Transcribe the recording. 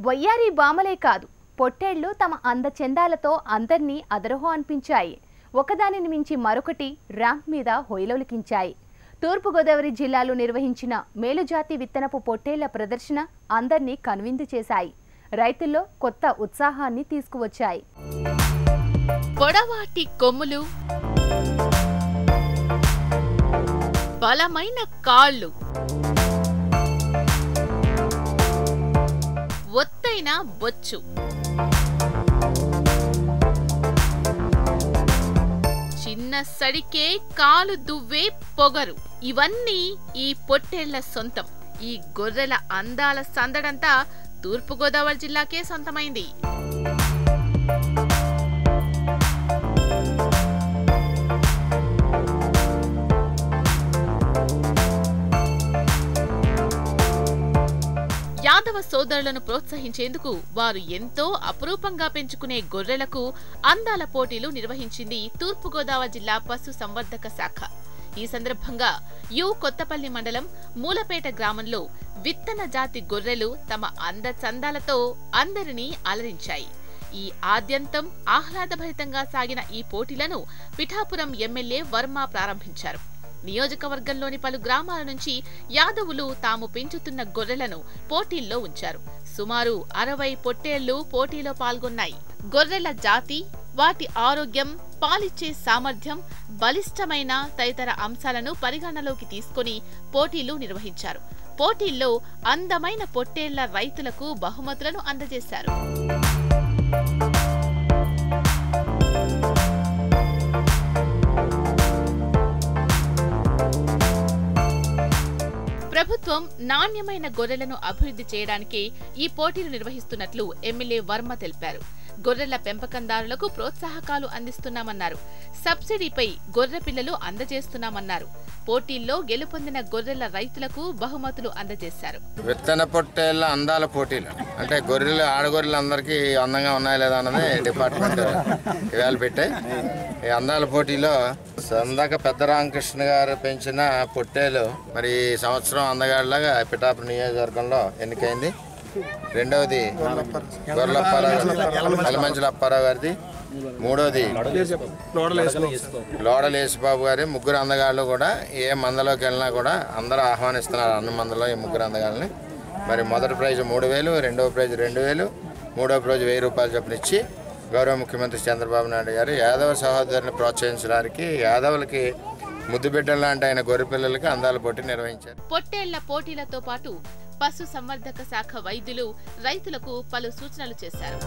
వయ్యారి బామలే కాదు. పొట్టేళ్ళు తమ అందచందాలతో అందర్నీ అదరహో అనిపించాయి. ఒకదానిని మించి మరొకటి ర్యాంప్ మీద హొయలొలికించాయి తూర్పుగోదావరి జిల్లాలో నిర్వహించిన మేలుజాతి విత్తనపు పొట్టేళ్ళ ప్రదర్శన అందర్నీ కనువిందు చేశాయి. రైతుల్లో కొత్త ఉత్సాహాన్ని తీసుకువచ్చాయి. పొడవాటి కొమ్ములు బలమైన కాళ్ళు. ఒత్తైన బొచ్చు. చిన్న సడికే కాలు దువ్వే పొగరు. ఇవన్నీ ఈ పొట్టేళ్ళ సొంతం. ఈ గొర్రెల అందాల సందడంతా తూర్పుగోదావరి జిల్లాకే సొంతమైంది. యాదవ సోదరులను ప్రోత్సహించేందుకు వారు ఎంతో అపురూపంగా పెంచుకునే గొర్రెలకు అందాల పోటీలు నిర్వహించింది తూర్పుగోదావరి జిల్లా పశు సంవర్ధక శాఖ. ఈ సందర్భంగా యు కొత్తపల్లి మండలం మూలపేట గ్రామంలో విత్తన జాతి గొర్రెలు తమ అంద చందాలతో అందరినీ అలరించాయి. ఈ ఆద్యంతం ఆహ్లాదభరితంగా సాగిన ఈ పోటీలను పిఠాపురం ఎమ్మెల్యే వర్మ ప్రారంభించారు. నియోజకవర్గంలోని పలు గ్రామాల నుంచి యాదవులు తాము పెంచుతున్న గొర్రెలను పోటీల్లో ఉంచారు. సుమారు అరవై పొట్టేళ్ళు పోటీలో పాల్గొన్నాయి. గొర్రెల జాతి వాటి ఆరోగ్యం పాలిచ్చే సామర్థ్యం బలిష్టమైన తదితర అంశాలను పరిగణనలోకి తీసుకొని పోటీలు నిర్వహించారు. పోటీల్లో అందమైన పొట్టేళ్ళ రైతులకు బహుమతులను అందజేశారు. ప్రభుత్వం నాణ్యమైన గొర్రెలను అభివృద్ధి చేయడానికి ఈ పోటీలు నిర్వహిస్తున్నట్లు ఎమ్మెల్యే వర్మ తెలిపారు. గొర్రెల పెంపకందారులకు ప్రోత్సాహకాలు అందిస్తున్నామన్నారు. సబ్సిడీపై గొర్రె పిల్లలు అందజేస్తున్నామన్నారు. పోటీల్లో గెలుపొందిన గొర్రెల రైతులకు బహుమతులు అందజేశారు. విత్తన పొట్టేళ్ళ అందాల పోటీలు. అంటే గొర్రెలు ఆడగొర్రెలు అందరికీ అందంగా ఉన్నాయా లేదా అన్నది డిపార్ట్మెంట్ ఇవాళ పెట్టాయి. ఈ అందాల పోటీలో సందాక పెద్ద రామకృష్ణ గారు పెంచిన పొట్టేలు మరి ఈ సంవత్సరం అందగాడిలాగా పిఠాపు నియోజకవర్గంలో ఎన్నికైంది. రెండవది గొర్రెలప్పారావు ఎలమంచుల అప్పారావు గారిది. మూడోది లోడలేసిబాబు గారి. ముగ్గురు అందగాళ్ళు కూడా ఏ మందలోకి వెళ్ళినా కూడా అందరూ ఆహ్వానిస్తున్నారు అన్ని మందలో ఈ ముగ్గురు అందగాళ్ళని. మరి మొదటి ప్రైజ్ మూడు వేలు రెండవ ప్రైజ్ రెండు వేలు మూడవ ప్రైజ్ వెయ్యి రూపాయలు చొప్పున ఇచ్చి గౌరవ ముఖ్యమంత్రి చంద్రబాబు నాయుడు గారు యాదవ సహోదరుని ప్రోత్సహించడానికి యాదవులకి ముద్దు బిడ్డలు లాంటి ఆయన గొర్రెపిల్లలకి అందాల పోటీ నిర్వహించారు. పొట్టేళ్ళ పోటీలతో పాటు పశు సంవర్ధక శాఖ వైద్యులు రైతులకు పలు సూచనలు చేశారు.